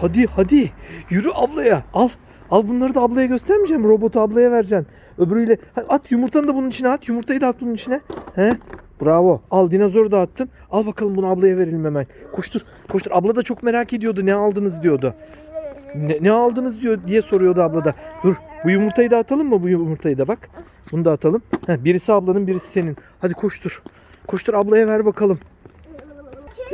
Hadi hadi yürü ablaya al. Al bunları da ablaya göstermeyeceğim. Robotu ablaya vereceksin. Öbürüyle at yumurtanı da bunun içine at. Yumurtayı da at bunun içine. He? Bravo. Al dinozoru da attın. Al bakalım bunu ablaya verelim hemen. Koştur. Koştur. Abla da çok merak ediyordu. Ne aldınız diyordu. Ne, ne aldınız diyor diye soruyordu abla da. Dur. Bu yumurtayı da atalım mı bu yumurtayı da bak. Bunu da atalım. Heh, birisi ablanın birisi senin. Hadi koştur. Koştur ablaya ver bakalım.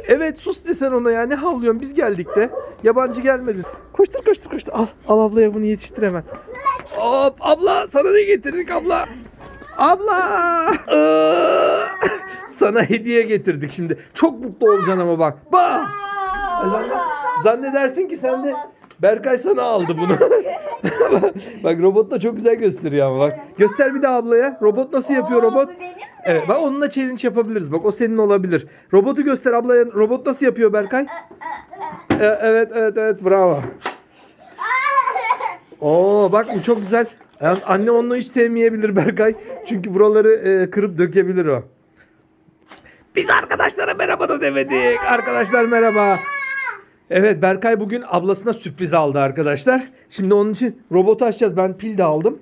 Evet sus desen ona ya ne havlıyorsun biz geldik de. Yabancı gelmedin. Koştur koştur koştur. Al, al ablaya bunu yetiştir hemen. Hop abla sana ne getirdik abla? Abla! Sana hediye getirdik şimdi. Çok mutlu olacaksın ama bak. Bak! Zanne- Zannedersin ki sen de Berkay sana aldı bunu. bak robot da çok güzel gösteriyor ama bak. Göster bir daha ablaya. Robot nasıl yapıyor robot? Evet bak onunla challenge yapabiliriz. Bak o senin olabilir. Robotu göster ablaya. Robot nasıl yapıyor Berkay? E, evet evet evet bravo. Oo bak bu çok güzel. Yani anne onu hiç sevmeyebilir Berkay. Çünkü buraları e, kırıp dökebilir o. Biz arkadaşlara merhaba da demedik. Arkadaşlar merhaba. Evet Berkay bugün ablasına sürpriz aldı arkadaşlar. Şimdi onun için robotu açacağız. Ben pil de aldım.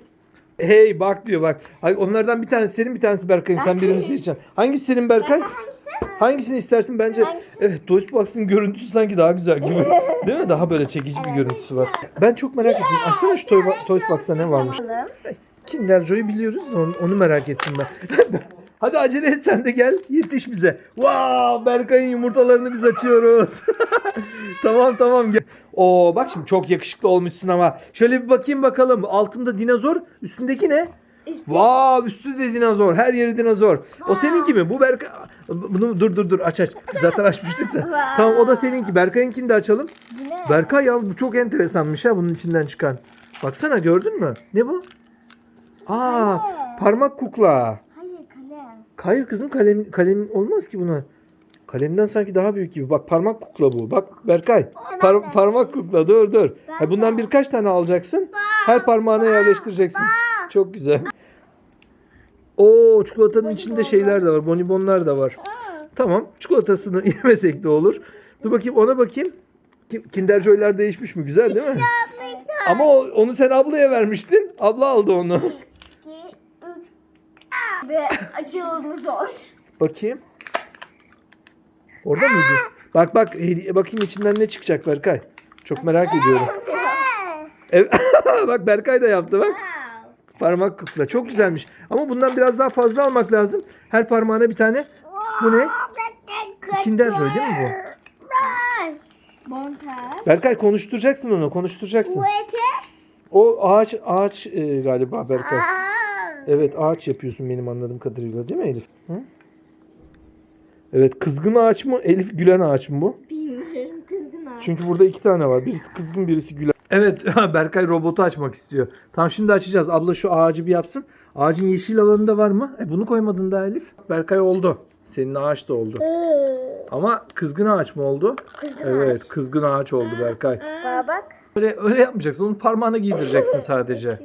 Hey bak diyor bak. Ay, Onlardan bir tanesi senin bir tanesi Berkay'ın. Sen birini seçeceksin. Hangisi senin Berkay? Hangisi? Hangisini istersin bence? Hangisi? Evet Toybox'ın görüntüsü sanki daha güzel gibi. Değil mi? Daha böyle çekici bir görüntüsü var. Ben çok merak ettim. Açsana şu Toy ne varmış. Kinder Joy'u biliyoruz da onu, onu merak ettim ben. Hadi acele et sen de gel yetiş bize. Wow Berkay'ın yumurtalarını biz açıyoruz. tamam tamam gel. Oo bak şimdi çok yakışıklı olmuşsun ama. Şöyle bir bakayım bakalım. Altında dinozor. Üstündeki ne? İşte Wow üstü de dinozor. Her yeri dinozor. O seninki mi? Bu Berkay... Bunu dur dur dur aç aç. Zaten açmıştık da. Tamam o da seninki. Berkay'ınkini de açalım. yine Berkay yalnız bu çok enteresanmış ha bunun içinden çıkan. Baksana gördün mü? Ne bu? Aa parmak kukla. hayır kalem. Hayır kızım kalem kalem olmaz ki buna. Kalemden sanki daha büyük gibi. Bak parmak kukla bu. Bak Berkay. Par- parmak kukla dur dur. Ha, bundan birkaç tane alacaksın. Her parmağına yerleştireceksin. Çok güzel. Oo çikolatanın içinde şeyler de var. Bonibonlar da var. Tamam. Çikolatasını yemesek de olur. Dur bakayım ona bakayım. Ki- Kinder Joy'lar değişmiş mi? Güzel değil mi? Ama o- onu sen ablaya vermiştin. Abla aldı onu. 2, 3. Ve açılımı zor. Bakayım. Orada mıydı? Bak bak hediye bakayım içinden ne çıkacak Berkay. Çok merak ediyorum. Evet. bak Berkay da yaptı bak. Parmak kukla. Çok güzelmiş. Ama bundan biraz daha fazla almak lazım. Her parmağına bir tane. Bu ne? Kinder Joy değil mi bu? Montaj. Berkay konuşturacaksın onu. Konuşturacaksın. O ağaç ağaç e, galiba Berkay. Evet ağaç yapıyorsun benim anladığım kadarıyla değil mi Elif? Hı? Evet kızgın ağaç mı Elif gülen ağaç mı bu? Bilmiyorum kızgın abi. Çünkü burada iki tane var. Birisi kızgın birisi gülen. Evet Berkay robotu açmak istiyor. Tamam şimdi açacağız. Abla şu ağacı bir yapsın. Ağacın yeşil alanında var mı? E bunu koymadın da Elif. Berkay oldu. Senin ağaç da oldu. Ama kızgın ağaç mı oldu? Kızgın Evet kızgın ağaç oldu Berkay. Bana bak. Öyle, öyle yapmayacaksın. Onun parmağına giydireceksin sadece.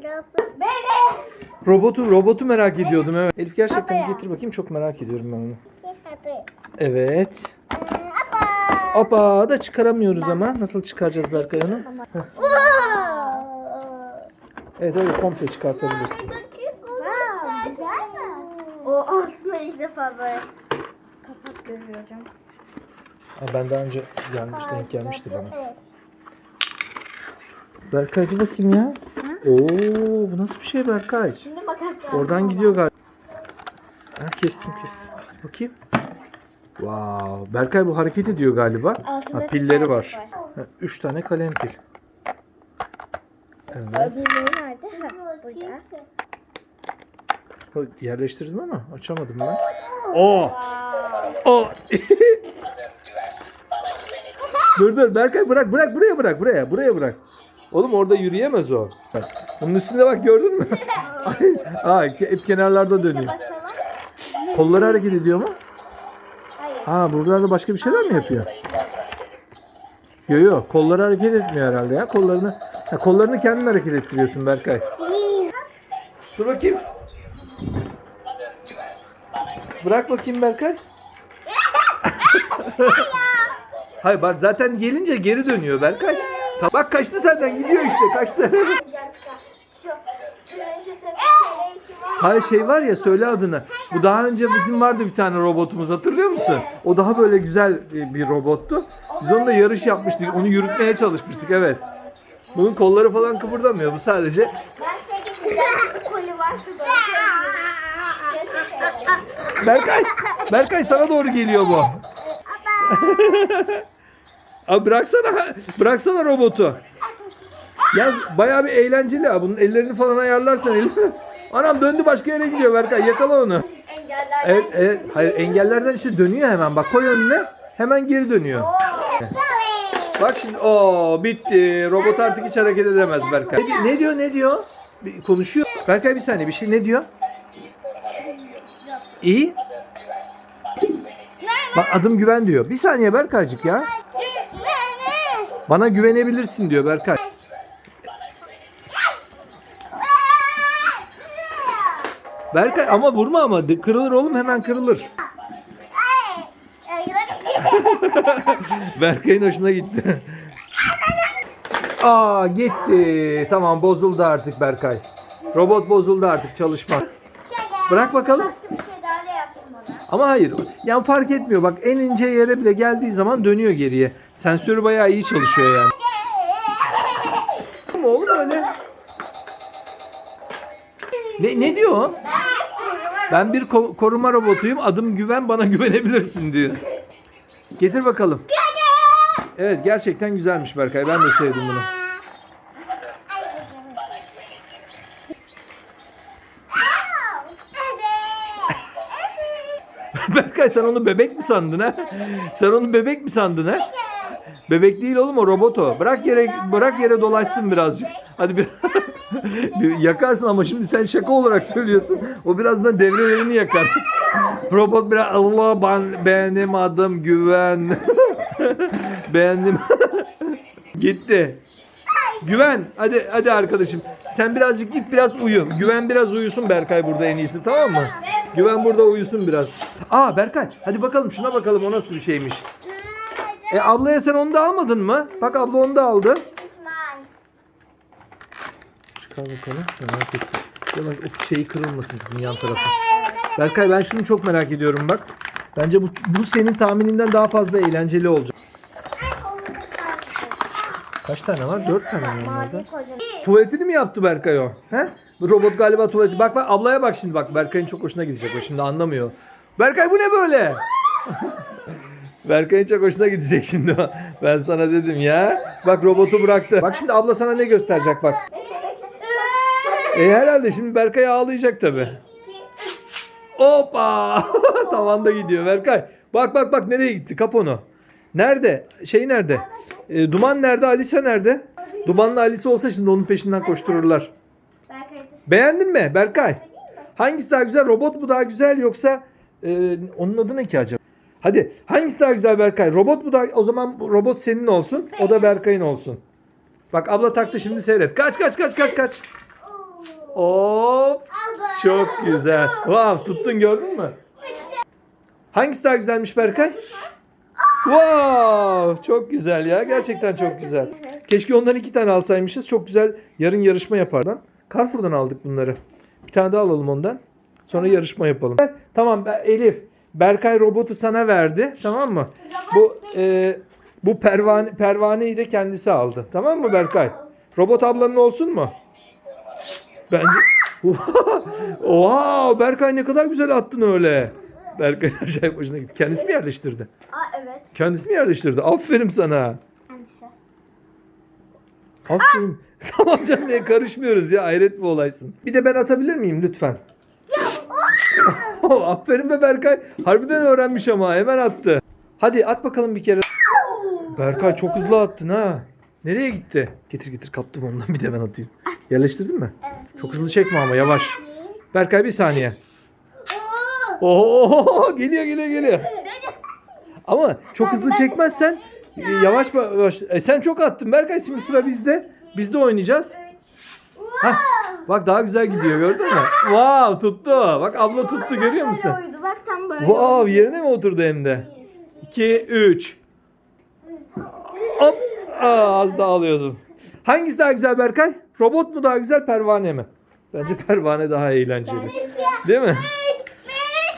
Robotu robotu merak ediyordum evet. Elif gerçekten getir bakayım çok merak ediyorum ben onu. Evet. Hoppa da çıkaramıyoruz ama. Nasıl çıkaracağız Berkay onu? Evet öyle komple çıkartabilirsin. Wow, güzel mi? O aslında ilk defa böyle kapak görüyorum. Ha, ben daha önce gelmiş, denk gelmişti bana. Evet. Berkay dur bakayım ya. Oo bu nasıl bir şey Berkay? Şimdi makas lazım. Oradan gidiyor galiba. Ha, kestim. kestim. Bakayım. Wow. Berkay bu hareket ediyor galiba. Altında Ha, pilleri var. Ha, üç tane kalem pil. Evet. Öbürleri nerede? Ha, burada. Yerleştirdim ama açamadım ben. Oo. O. dur dur Berkay bırak bırak buraya bırak buraya buraya bırak. Oğlum orada yürüyemez o. Bak, Bunun üstüne bak gördün mü? Aa, hep kenarlarda dönüyor. Basalım. Kolları hareket ediyor mu? Ha buralarda başka bir şeyler mi yapıyor? Yo yo kolları hareket etmiyor herhalde ya. Kollarını ha, kollarını kendin hareket ettiriyorsun Berkay. Dur bakayım. Bırak bakayım Berkay. Hayır bak zaten gelince geri dönüyor Berkay. Bak kaçtı senden gidiyor işte kaçtı. Hayır şey var ya söyle adını. Bu daha önce bizim vardı bir tane robotumuz hatırlıyor musun? O daha böyle güzel e, bir robottu. Biz onunla yarış yapmıştık. Onu yürütmeye çalışmıştık evet. Bunun kolları falan kıpırdamıyor. Bu sadece Ben şey getireceğim. Şimdi koli varsa böyle koyacağım. şeyler. Berkay. Berkay sana doğru geliyor bu. Abi bıraksana. Bıraksana robotu. Yaz bayağı bir eğlenceli ha. Bunun ellerini falan ayarlarsan elini. Anam döndü başka yere gidiyor Berkay. Yakala onu. Engellerden Evet, evet. Hayır engellerden işte dönüyor hemen. Bak koy önüne. Hemen geri dönüyor. Bak şimdi o bitti. Robot artık hiç hareket edemez Berkay. Ne, ne diyor ne diyor? Bir konuşuyor. Berkay bir saniye bir şey ne diyor? İyi. Bak adım güven diyor. Bir saniye Berkaycık ya. Bana güvenebilirsin diyor Berkay. Berkay ama vurma ama kırılır oğlum hemen kırılır. Berkay'ın hoşuna gitti. Aa gitti. Tamam bozuldu artık Berkay. Robot bozuldu artık çalışma. Bırak bakalım. Başka bir şey daha. Ama hayır. Yani fark etmiyor. Bak en ince yere bile geldiği zaman dönüyor geriye. Sensörü bayağı iyi çalışıyor yani. Ne, ne diyor? o? Ben bir ko- koruma robotuyum. Adım Güven bana güvenebilirsin diyor. Getir bakalım. Evet gerçekten güzelmiş Berkay. Ben de sevdim bunu. Berkay sen onu bebek mi sandın ha? Sen onu bebek mi sandın ha? Bebek değil oğlum o robot o. Bırak yere bırak yere dolaşsın birazcık. Hadi bir, yakarsın ama şimdi sen şaka olarak söylüyorsun. O birazdan devrelerini yakar. Robot biraz Allah ben benim adım güven. Beğendim. Gitti. Güven hadi hadi arkadaşım. Sen birazcık git biraz uyu. Güven biraz uyusun Berkay burada en iyisi tamam mı? Güven burada uyusun biraz. Aa Berkay hadi bakalım şuna bakalım o nasıl bir şeymiş. E ablaya sen onu da almadın mı? Bak abla onu da aldı. Çıkar bakalım. Merak ettim. Yavaş o şeyi kırılmasın kızım yan tarafa. Berkay ben şunu çok merak ediyorum bak. Bence bu, bu senin tahmininden daha fazla eğlenceli olacak. Kaç tane var? Dört tane mi onlarda? Tuvaletini mi yaptı Berkay o? He? Bu robot galiba tuvaleti. Bak bak ablaya bak şimdi bak. Berkay'ın çok hoşuna gidecek o şimdi anlamıyor. Berkay bu ne böyle? Berkay'ın çok hoşuna gidecek şimdi o. Ben sana dedim ya. Bak robotu bıraktı. Bak şimdi abla sana ne gösterecek bak. E herhalde şimdi Berkay ağlayacak tabi. Hoppa! Tavanda gidiyor Berkay. Bak bak bak nereye gitti? Kap onu. Nerede? Şey nerede? E, Duman nerede? Alisa nerede? Dumanla Alisa olsa şimdi onun peşinden koştururlar. Beğendin mi Berkay? Hangisi daha güzel? Robot mu daha güzel yoksa e, onun adı ne ki acaba? Hadi hangisi daha güzel Berkay? Robot mu daha o zaman robot senin olsun. O da Berkay'ın olsun. Bak abla taktı şimdi seyret. Kaç kaç kaç kaç kaç. Hop. Çok güzel. Wow tuttun gördün mü? Hangisi daha güzelmiş Berkay? Wow çok güzel ya gerçekten çok güzel. Keşke ondan iki tane alsaymışız çok güzel yarın yarışma yapardan. Carrefour'dan aldık bunları. Bir tane daha alalım ondan. Sonra yarışma yapalım. Tamam Elif Berkay robotu sana verdi tamam mı? Bu e, bu pervane pervaneyi de kendisi aldı. Tamam mı Berkay? Robot ablanın olsun mu? Bence Oha Berkay ne kadar güzel attın öyle. Berkay acayip hoşuna gitti. Kendisi mi yerleştirdi? Aa evet. Kendisi mi yerleştirdi? Aferin sana. Kendisi. Aferin. tamam canım niye karışmıyoruz ya hayret bir olaysın. Bir de ben atabilir miyim lütfen? Aferin be Berkay. Harbiden öğrenmiş ama hemen attı. Hadi at bakalım bir kere. Berkay çok hızlı attın ha. Nereye gitti? Getir getir kaptım ondan bir de ben atayım. Yerleştirdin mi? Evet. Çok hızlı çekme ama yavaş. Berkay bir saniye. Oo. Geliyor geliyor geliyor. Ama çok hızlı çekmezsen yavaş yavaş. E, sen çok attın Berkay şimdi sıra bizde. Biz de oynayacağız. Hah, bak daha güzel gidiyor gördün mü? Wow tuttu. Bak abla tuttu görüyor musun? Bak tam böyle. Wow yerine mi oturdu hem de? 2 3 Hop. Aa, az daha alıyordum. Hangisi daha güzel Berkay? Robot mu daha güzel pervane mi? Bence pervane daha eğlenceli. Değil mi?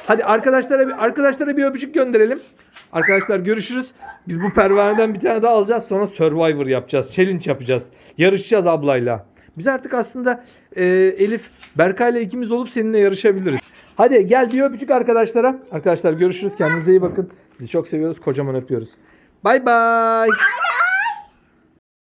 Hadi arkadaşlara bir arkadaşlara bir öpücük gönderelim. Arkadaşlar görüşürüz. Biz bu pervaneden bir tane daha alacağız. Sonra Survivor yapacağız. Challenge yapacağız. Yarışacağız ablayla. Biz artık aslında e, Elif, Berkay'la ikimiz olup seninle yarışabiliriz. Hadi gel bir öpücük arkadaşlara. Arkadaşlar görüşürüz. Kendinize iyi bakın. Sizi çok seviyoruz. Kocaman öpüyoruz. Bay bay.